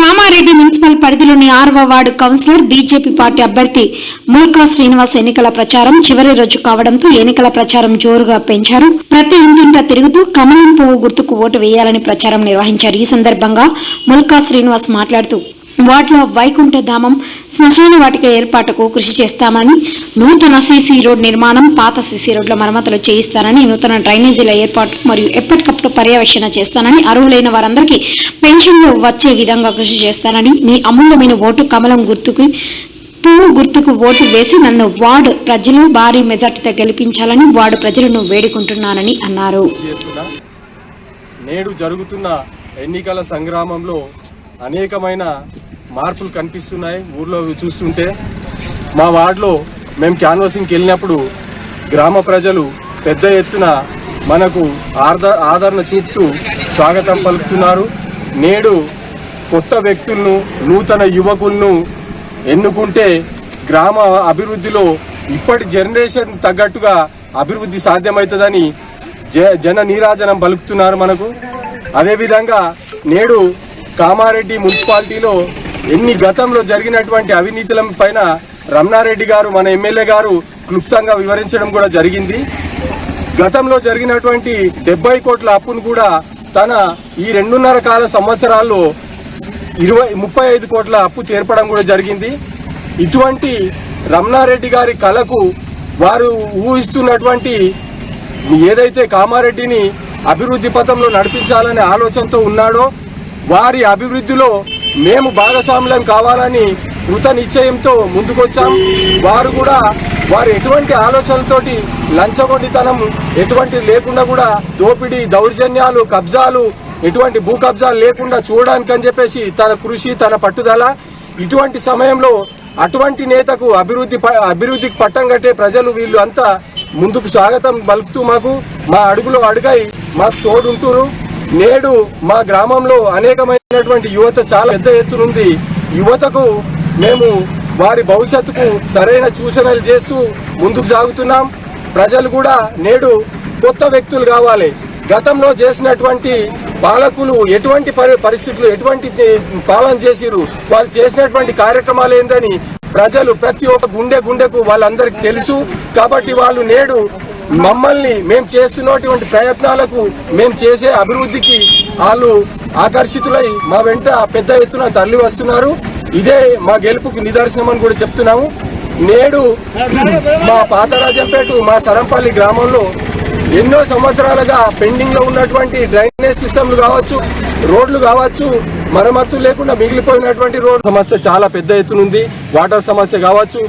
Kamareddy municipal పరిధిలోని ఆరవ ward councillor BJP party అభ్యర్థి ముల్కా శ్రీనివాస్ ఎన్నికల ప్రచారం చివరి రోజు కావడంతో ఎన్నికల ప్రచారం జోరుగా పెంచారు. ప్రతి ఇంటింటా తిరుగుతూ కమలం పువ్వు గుర్తుకు ఓటు వేయాలని ప్రచారం నిర్వహించారు. ఈ సందర్భంగా ముల్కా శ్రీనివాస్ మాట్లాడుతూ వాటిలో వైకుంఠధామం శ్మశాన వాటిక ఏర్పాటుకు కృషి చేస్తామని నూతన సీసీ రోడ్ నిర్మాణం పాత సీసీ రోడ్ల మరమ్మతులు చేయిస్తానని నూతన డ్రైనేజీల ఏర్పాటు మరియు ఎప్పటికప్పుడు పర్యవేక్షణ చేస్తానని అర్హులైన వారందరికీ పెన్షన్లు వచ్చే విధంగా కృషి చేస్తానని మీ అమూల్యమైన ఓటు కమలం గుర్తుకు పువ్వు గుర్తుకు ఓటు వేసి నన్ను వార్డు ప్రజలు భారీ మెజార్టీతో గెలిపించాలని వార్డు ప్రజలను వేడుకుంటున్నానని అన్నారు. నేడు జరుగుతున్న ఎన్నికల సంగ్రామంలో అనేకమైన మార్పులు కనిపిస్తున్నాయి. ఊర్లో చూస్తుంటే మా వార్డులో మేము క్యాన్వాసింగ్కి వెళ్ళినప్పుడు గ్రామ ప్రజలు పెద్ద ఎత్తున మనకు ఆదరణ చూపుతూ స్వాగతం పలుకుతున్నారు. నేడు కొత్త వ్యక్తులను నూతన యువకులను ఎన్నుకుంటే గ్రామ అభివృద్ధిలో ఇప్పటి జనరేషన్ తగ్గట్టుగా అభివృద్ధి సాధ్యమవుతుందని జ జన నీరాజనం పలుకుతున్నారు మనకు. అదేవిధంగా నేడు కామారెడ్డి మున్సిపాలిటీలో ఎన్ని గతంలో జరిగినటువంటి అవినీతుల పైన రమణారెడ్డి గారు మన ఎమ్మెల్యే గారు క్లుప్తంగా వివరించడం కూడా జరిగింది. గతంలో జరిగినటువంటి డెబ్బై కోట్ల అప్పును కూడా తన ఈ రెండున్నర కాల సంవత్సరాల్లో ఇరవై ముప్పై ఐదు కోట్ల అప్పు తీర్పడం కూడా జరిగింది. ఇటువంటి రమణారెడ్డి గారి కళకు వారు ఊహిస్తున్నటువంటి ఏదైతే కామారెడ్డిని అభివృద్ధి పథంలో నడిపించాలనే ఆలోచనతో ఉన్నాడో వారి అభివృద్ధిలో మేము భాగస్వాములం కావాలని కృత నిశ్చయంతో ముందుకొచ్చాం. వారు కూడా వారు ఎటువంటి ఆలోచనలతోటి లంచగొండితనం ఎటువంటి లేకుండా కూడా దోపిడీ దౌర్జన్యాలు కబ్జాలు ఎటువంటి భూ కబ్జాలు లేకుండా చూడడానికి అని చెప్పేసి తన కృషి తన పట్టుదల. ఇటువంటి సమయంలో అటువంటి నేతకు అభివృద్ధి ప- అభివృద్ధికి పట్టం కట్టే ప్రజలు వీళ్ళు అంతా ముందుకు స్వాగతం పలుకుతూ మాకు మా అడుగులో అడుగై మాకు తోడుంటూరు. నేడు మా గ్రామంలో అనేకమైనటువంటి యువత చాలా పెద్ద ఎత్తునుంది యువతకు మేము వారి భవిష్యత్తుకు సరైన సూచనలు చేస్తూ ముందుకు సాగుతున్నాం. ప్రజలు కూడా నేడు కొత్త వ్యక్తులు కావాలి. గతంలో చేసినటువంటి పాలకులు ఎటువంటి పరి పరిస్థితులు ఎటువంటి పాలన చేసిరు వాళ్ళు చేసినటువంటి కార్యక్రమాలు ఏందని ప్రజలు ప్రతి ఒక్క గుండె గుండెకు వాళ్ళందరికీ తెలుసు. కాబట్టి వాళ్ళు నేడు మమ్మల్ని మేము చేస్తున్నటువంటి ప్రయత్నాలకు మేము చేసే అభివృద్ధికి వాళ్ళు ఆకర్షితులై మా వెంట పెద్ద ఎత్తున తరలి వస్తున్నారు. ఇదే మా గెలుపుకి నిదర్శనం అని కూడా చెప్తున్నాము. నేడు మా పాతరాజంపేట మా సరంపల్లి గ్రామంలో ఎన్నో సంవత్సరాలుగా పెండింగ్లో ఉన్నటువంటి డ్రైనేజ్ సిస్టమ్లు కావచ్చు రోడ్లు కావచ్చు మరమ్మతులు లేకుండా మిగిలిపోయినటువంటి రోడ్ సమస్య చాలా పెద్ద ఎత్తునుంది వాటర్ సమస్య కావచ్చు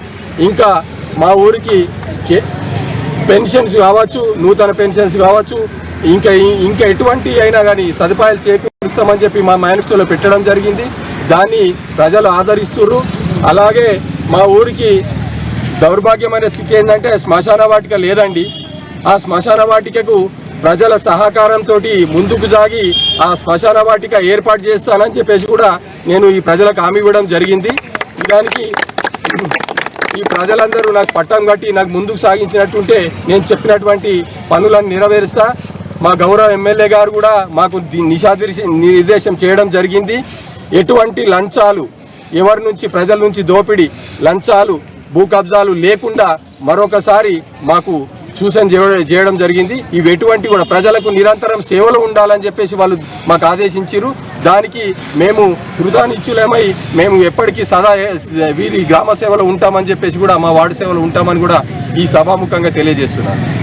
ఇంకా మా ఊరికి పెన్షన్స్ కావచ్చు నూతన పెన్షన్స్ కావచ్చు ఇంకా ఇంకా ఎటువంటి అయినా కానీ సదుపాయాలు చేకూరుస్తామని చెప్పి మా మేనిఫెస్టోలో పెట్టడం జరిగింది. దాన్ని ప్రజలు ఆదరిస్తుర్రు. అలాగే మా ఊరికి దౌర్భాగ్యమైన స్థితి ఏంటంటే శ్మశాన వాటిక లేదండి. ఆ శ్మశాన వాటికకు ప్రజల సహకారంతో ముందుకు సాగి ఆ శ్మశాన వాటిక ఏర్పాటు చేస్తానని చెప్పేసి కూడా నేను ఈ ప్రజలకు హామీ ఇవ్వడం జరిగింది. దానికి ఈ ప్రజలందరూ నాకు పట్టం కట్టి నాకు ముందుకు సాగించినట్టుంటే నేను చెప్పినటువంటి పనులను నెరవేరుస్తా. మా గౌరవ ఎమ్మెల్యే గారు కూడా మాకు ది- నిర్దేశం చేయడం జరిగింది. ఎటువంటి లంచాలు ఎవరి నుంచి ప్రజల నుంచి దోపిడీ లంచాలు భూ కబ్జాలు లేకుండా మరొకసారి మాకు సూచన చేయడం జరిగింది. ఇవి ఎటువంటి కూడా ప్రజలకు నిరంతరం సేవలు ఉండాలని చెప్పేసి వాళ్ళు మాకు ఆదేశించారు దానికి మేము కృతానిచ్చులేమై మేము ఎప్పటికీ సదా వీరి గ్రామ సేవలో ఉంటామని చెప్పేసి కూడా మా వార్డు సేవలో ఉంటామని కూడా ఈ సభాముఖంగా తెలియజేస్తున్నాను